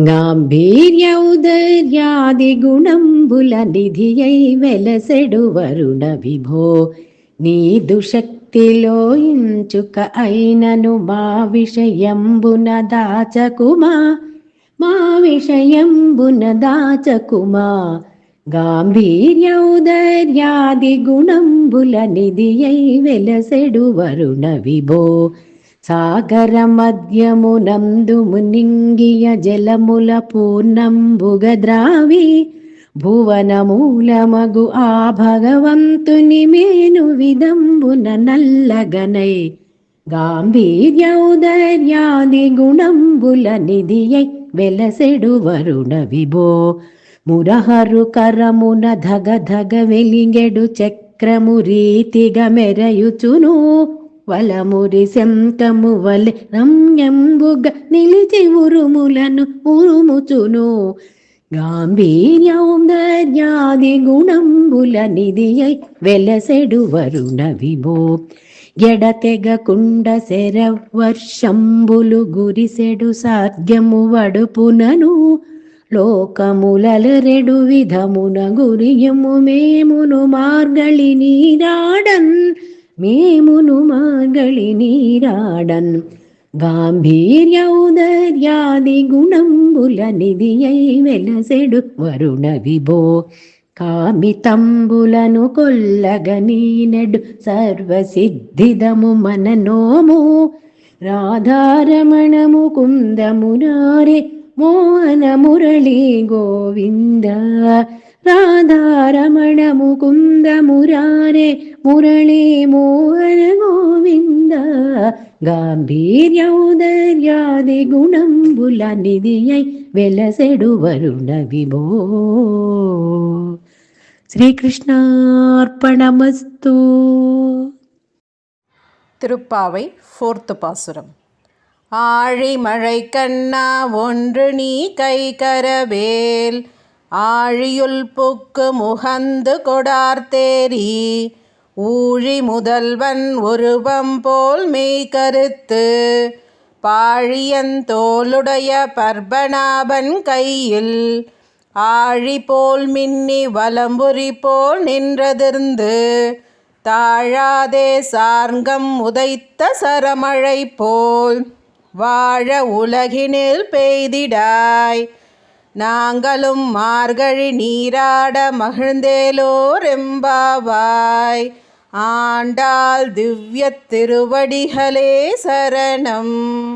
గాంభీర్యౌదర్యాది గుణంబుల నిధియై వెలసెడు వరుణ విభో. నీదు శక్తిలో ఇంచుక అయినను మా విషయంబున దాచకుమా. మా విషయంబున దాచకుమా. గాంభీర్యౌదర్యాది గుణంబుల నిధియై వెలసెడు వరుణ విభో. సాగర మధ్యమునందు మునింగియ జలముల పూర్ణంబుగ ద్రావి భువన మూలమగు ఆ భగవంతుని మేను విదంబున నల్లగనై గాంభీర్యౌదర్యాది గుణంబుల నిధియై వెలసెడు వరుణ విభో. మురహరు కరమున ధగ ధగ వెలిగెడు చక్రము రీతిగా మెరయుచును. వలమురి శంకము వలె రమ్యంబుగ నిలిచి ఉరుములను ఉరుముచును. గాంభీర్యౌందర్యాది గుణంబుల నిధియై వెలసెడు వరుణ విభో. ఎడతెగకుండ శరవర్షంబులు గురిసెడు సాధ్యము వడుపునను. లోకములరెడు విధమున గురియము మేమును మార్గళి నీరాడన్. మేమును మాగళి నీరాడన్. గాంభీర్యౌదర్యాది గుణంబుల నిధియై వెలసెడు వరుణ విభో కామితంబులను కొల్లగనీనెడు సర్వసిద్ధిదము మననోము. రాధారమణము కుందమురారే మోహన మురళీ గోవింద. രാധാരമണ മുകുന്ദ മുരാരെ മുരളി മോഹന ഗോവിന്ദ ഗാംഭീര്യൗദര്യാദി ഗുണം പുല നിധിയൈ വെലസെടുവരുണ വിഭോ ശ്രീകൃഷ്ണാർപ്പണമസ്തു திருப்பாவை ஃபோர்த்து பாசுரம் ஆழி மழை கண்ணா ஒன்று நீ கை கரவேல் ஆழியுள் புக்கு முகந்து கொடார்த்தேரி ஊழி முதல்வன் உருவம் போல் மெய் கருத்து. பாழியந்தோளுடைய பர்பநாபன் கையில் ஆழி போல் மின்னி வலம்புரி போல் நின்றதிர்ந்து. தாழாதே சார்கம் உதைத்த சரமழை போல் வாழ உலகினில் பெய்திடாய். நாங்களும் மார்கழி நீராட மகிழ்ந்தேலோரெம்பாவாய். ஆண்டாள் திவ்ய திருவடிகளே சரணம்.